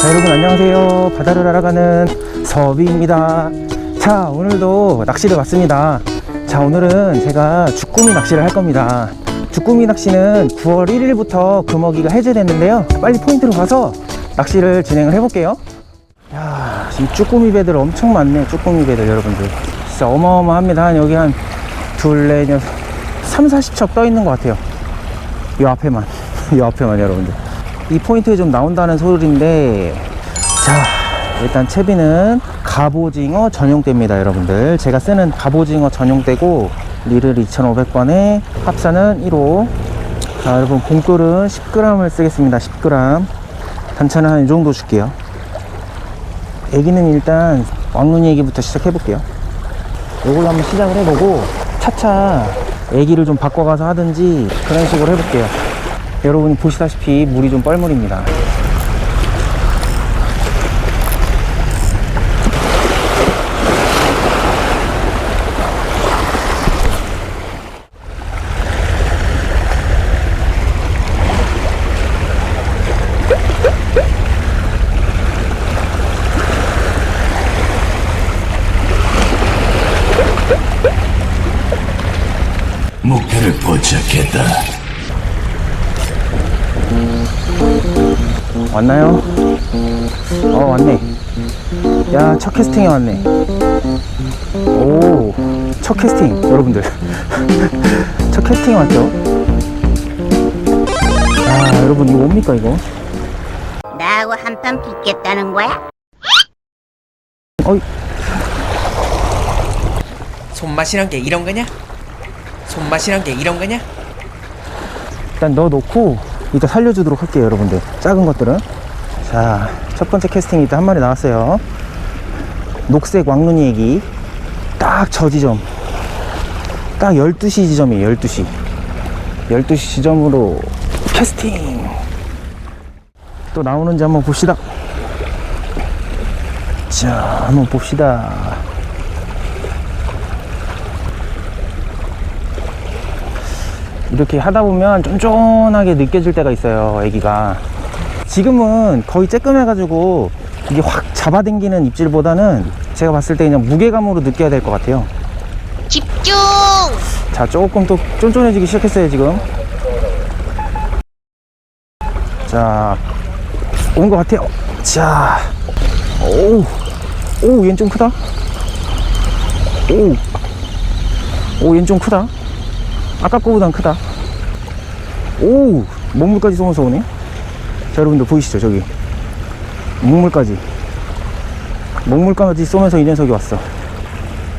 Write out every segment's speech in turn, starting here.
안녕하세요. 바다를 알아가는 서비입니다. 자, 오늘도 낚시를 왔습니다. 자, 오늘은 제가 주꾸미 낚시를 할 겁니다. 주꾸미 낚시는 9월 1일부터 금어기가 해제됐는데요. 빨리 포인트로 가서 낚시를 진행을 해볼게요. 야, 지금 쭈꾸미 배들 엄청 많네요. 쭈꾸미 배들 여러분들. 진짜 어마어마합니다. 한 여기 한 둘, 넷, 여섯, 3, 40척 떠 있는 것 같아요. 이 앞에만. 이 앞에만 여러분들. 이 포인트에 좀 나온다는 소리인데, 자, 일단 채비는 갑오징어 전용대입니다, 여러분들. 제가 쓰는 갑오징어 전용대고, 리를 2,500번에 합사는 1호. 자, 여러분, 봉돌은 10g을 쓰겠습니다, 10g. 단차는 한 이 정도 줄게요. 애기는 일단 왕눈이 애기부터 시작해 볼게요. 이걸로 한번 시작을 해보고, 차차 애기를 좀 바꿔가서 하든지 그런 식으로 해볼게요. 여러분이 보시다시피 물이 좀 뻘물입니다. 포착했다. 왔나요? 어, 왔네. 야, 첫 캐스팅에 왔네. 오, 첫 캐스팅, 여러분들. 첫 캐스팅에 왔죠? 야, 여러분, 이거 뭡니까, 이거? 나하고 한판 붙겠다는 거야? 어이, 손맛이란 게 이런 거냐? 손맛이란 게 이런 거냐? 일단 넣어놓고, 이따 살려주도록 할게요, 여러분들. 작은 것들은. 자, 첫 번째 캐스팅 일단 한 마리 나왔어요. 녹색 왕눈이 애기. 딱 저 지점. 딱 12시 지점이에요, 12시. 12시 지점으로 캐스팅. 또 나오는지 한번 봅시다. 자, 한번 봅시다. 이렇게 하다 보면 쫀쫀하게 느껴질 때가 있어요, 애기가. 지금은 거의 쬐끔해가지고 이게 확 잡아당기는 입질보다는 제가 봤을 때 그냥 무게감으로 느껴야 될 것 같아요. 집중! 자, 조금 또 쫀쫀해지기 시작했어요, 지금. 자, 온 것 같아요. 자, 오, 오, 얜좀 크다. 오, 오, 얜좀 크다. 아까 거보단 크다. 오, 목물까지 쏘면서 오네. 자, 여러분들 보이시죠, 저기. 목물까지. 목물까지 쏘면서 이 녀석이 왔어.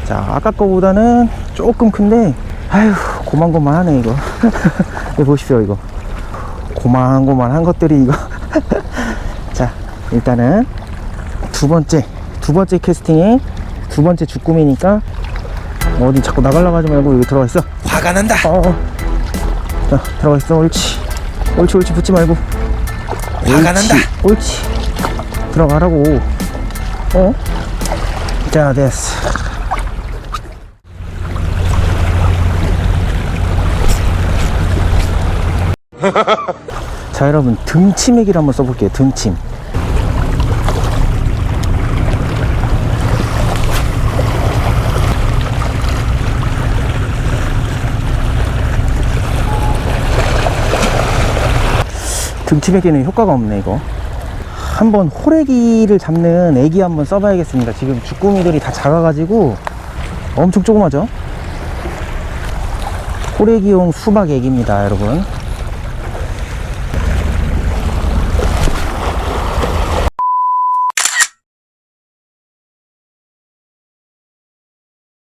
자, 아까 거보다는 조금 큰데, 아휴, 고만고만하네, 이거. 이거 보십시오, 이거. 고만고만한 것들이 이거. 자, 일단은 두 번째, 두 번째 캐스팅에 두 번째 주꾸미니까 어디 자꾸 나가려고 하지 말고 여기 들어가 있어. 화가 난다. 어, 어. 자, 들어가 있어. 옳지. 옳지, 옳지. 붙지 말고. 화가 난다. 옳지. 들어가라고. 어? 자, 됐어. 자, 여러분. 등치매기를 한번 써볼게요. 등침. 등치매기는 효과가 없네, 이거. 한번 호래기를 잡는 애기 한번 써봐야겠습니다. 지금 주꾸미들이 다 작아가지고 엄청 조그마죠? 호래기용 수박 애기입니다, 여러분.